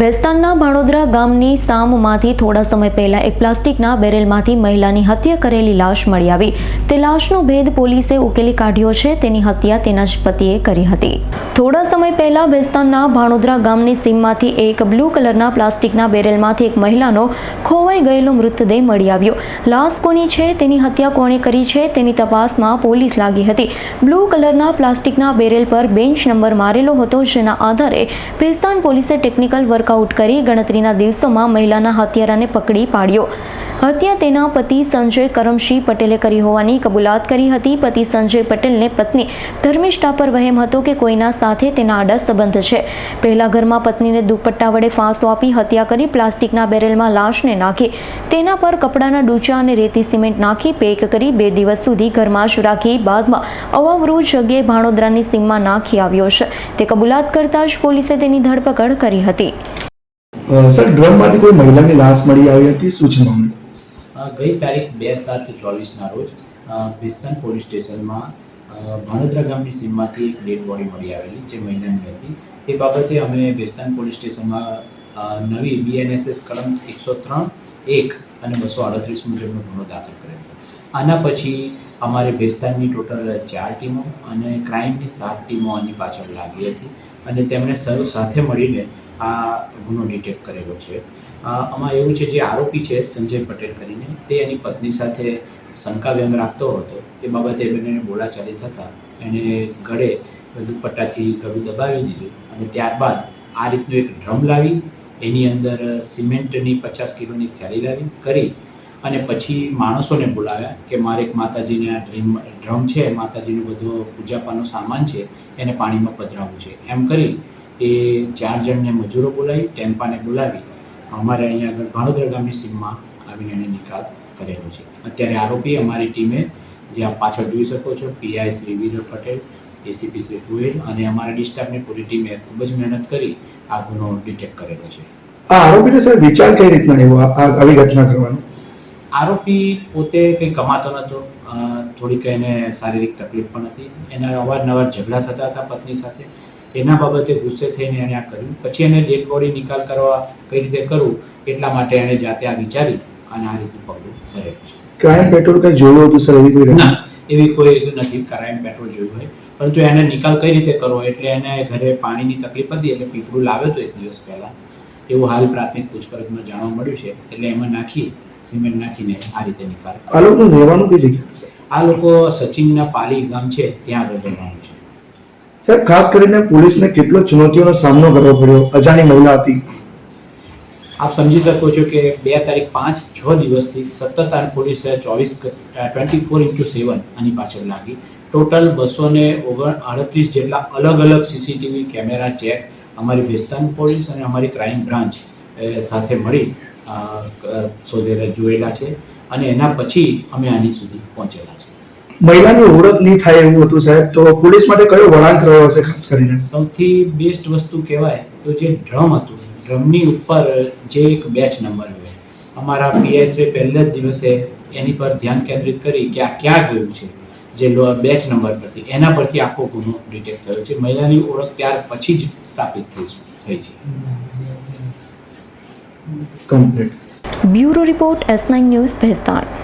ભેસ્તાનના ભાણોદરા ગામની સામમાંથી થોડા સમય પહેલા એક પ્લાસ્ટિકના બેરેલમાંથી મહિલાની હત્યા કરેલી લાશ મળી આવી. તે લાશનો ભેદ પોલીસે ઉકેલી કાઢ્યો છે. તેની હત્યા તેના જ પતિએ કરી હતી. થોડા સમય પહેલા ભેસ્તાનના ભાણોદરા ગામની સીમમાંથી એક બ્લુ કલરના પ્લાસ્ટિકના બેરેલમાંથી એક મહિલાનો ખોવાઈ ગયેલો મૃતદેહ મળી આવ્યો. લાશ કોની છે? તેની હત્યા કોણે કરી છે? તેની તપાસમાં પોલીસ લાગી હતી. બ્લુ કલરના પ્લાસ્ટિકના બેરેલ પર બેન્ચ નંબર મારેલો હતો, જેના આધારે ભેસ્તાન પોલીસે ટેકનિકલ વર્કઆઉટ કરી ગણતરીના દિવસોમાં મહિલાના હત્યારાને પકડી પાડ્યો. હત્યા તેના પતિ સંજય કરમશી પટેલે કરી હોવાની કબૂલાત કરી હતી. પતિ સંજય પટેલને પત્ની ધર્મિષ્ઠા પર વહેમ હતો કે કોઈના સાથે તેના આડા સંબંધ છે. પહેલા ઘરમાં પત્નીને દુપટ્ટા વડે ફાંસો આપી હત્યા કરી પ્લાસ્ટિકના બેરેલમાં લાશને નાખી તેના પર કપડાના ડૂચા અને રેતી સિમેન્ટ નાખી પેક કરી બે દિવસ સુધી ઘરમાં જ રાખી બાદમાં અવાવરૂ જગ્યાએ ભાણોદરાની સીમમાં નાખી આવ્યો છે. તે કબૂલાત કરતા જ પોલીસે તેની ધરપકડ કરી હતી. સર ડ્રમમાંથી કોઈ મહિલાની લાશ મળી આવી હતી? અ, ગઈ તારીખ બે સાત ચોવીસના રોજ અ, પોલીસ સ્ટેશનમાં ભાણોદરા ગામની સીમમાંથી એક ડેડ બોડી મળી આવેલી જે મહિલાની હતી. તે બાબતે અમે ભેસ્તાન પોલીસ સ્ટેશનમાં નવી બીએનએસએસ કલમ એકસો ત્રણ એક અને બસો આડત્રીસ મુજબનો ગુનો દાખલ કરેલો. આના પછી અમારે ભેસ્તાનની ટોટલ ચાર ટીમો અને ક્રાઇમની સાત ટીમો આની પાછળ લાગી હતી અને તેમણે સર્વ સાથે મળીને આ ગુનો ડિટેક્ટ કરેલો છે. આમાં એવું છે, જે આરોપી છે, સંજય પટેલ કરીને, તે એની પત્ની સાથે શંકા વ્યંગ રાખતો હતો. એ બાબતે બંનેને બોલાચાલી થતાં એણે ગળે દુપટ્ટાથી ગળું દબાવી દીધું અને ત્યારબાદ આ રીતનું એક ડ્રમ લાવી, એની અંદર સિમેન્ટની પચાસ કિલોની થેલી લાવી કરી અને પછી માણસોને બોલાવ્યા કે મારે એક માતાજીને આ ડ્રીમ, ડ્રમ છે, માતાજીનું બધો પૂજાપાનો સામાન છે, એને પાણીમાં પધરાવવું છે. એમ કરી એ ચાર જણને મજૂરો બોલાવી ટેમ્પાને બોલાવી અમારે અહીંયા આગળ ભાણોદરા ગામની સીમમાં આવીને એને નિકાલ કરેલો છે. અત્યારે આરોપી અમારી ટીમે જે આપ પાછળ જોઈ શકો છો પીઆઈ શ્રી વિરલ પટેલ એસીપી શ્રી ગોયલ અને અમારા ડિસ્ટાફની પૂરી ટીમે ખૂબ જ મહેનત કરી આ ગુનો ડિટેક્ટ કરેલો છે. આ આરોપીને સર વિચાર કઈ રીતના આ- આવી ઘટના કરવાનો? આરોપી પોતે કંઈ કમાતો નહોતો થોડીક એને શારીરિક તકલીફ પણ હતી. એના અવારનવાર ઝઘડા થતા હતા પત્ની સાથે. એના બાબતે ગુસ્સે થઈને એણે આ કર્યું. પછી એને ડેડ બોડી નિકાલ કરવા કઈ રીતે કરવું એટલા માટે એણે જાતે આ વિચારી અને આ રીતે પગલું ભરેલું છે. ક્રાઇમ પેટ્રોલ કઈ જોયું હતું સર એવી કોઈ ના એવી કોઈ નથી. ક્રાઇમ પેટ્રોલ જોયું હોય. પરંતુ એને નિકાલ કઈ રીતે કરવો? એટલે એને ઘરે પાણીની તકલીફ હતી એટલે પીપળું લાવ્યો હતો એક દિવસ પહેલા. એવું હાલ પ્રાથમિક પૂછપરછમાં જાણવા મળ્યું છે. એટલે એમાં નાખી સિમેન્ટ નાખીને આ રીતે નિકાલ આ લોકો રહેવાનું કઈ જગ્યા આ લોકો સચિનના પાલી ગામ છે ત્યાં આગળ રહેવાનું છે. સર ખાસ કરીને પોલીસને કેટલો ચુનૌતીઓનો સામનો કરવો પડ્યો? અજાણી મહિલા હતી. આપ સમજી શકો છો કે બે તારીખ પાંચ છ દિવસથી સતત આ પોલીસે ચોવીસ ટ્વેન્ટી ફોર ઇન્ટુ સેવન આની પાછળ લાગી. ટોટલ બસો ને ઓગણ આડત્રીસ જેટલા અલગ અલગ સીસીટીવી કેમેરા ચેક અમારી ભેસ્તાન પોલીસ અને અમારી ક્રાઇમ બ્રાન્ચ સાથે મળી શોધેલા, જોયેલા છે અને એના પછી અમે આની સુધી પહોંચેલા છે. મહિલાની ઓળખ નહીં થાય એવું હતું સાહેબ. તો પોલીસ માટે કયો વળાંક રહ્યો હશે ખાસ કરીને? સૌથી બેસ્ટ વસ્તુ કહેવાય તો જે ડ્રમ હતું. ડ્રમની ઉપર જે એક બેચ નંબર હોય. અમારા પીએસએ પહેલા જ દિવસે એની પર ધ્યાન કેન્દ્રિત કરી કે આ ક્યાં ગયું છે? જે લો- બેચ નંબર પરથી. એના પરથી આખો ગુનો ડિટેક્ટ થયો છે. મહિલાની ઓળખ ત્યાર પછી જ સ્થાપિત થઈ થઈ છે. Complete bureau report S nine news Bhestan.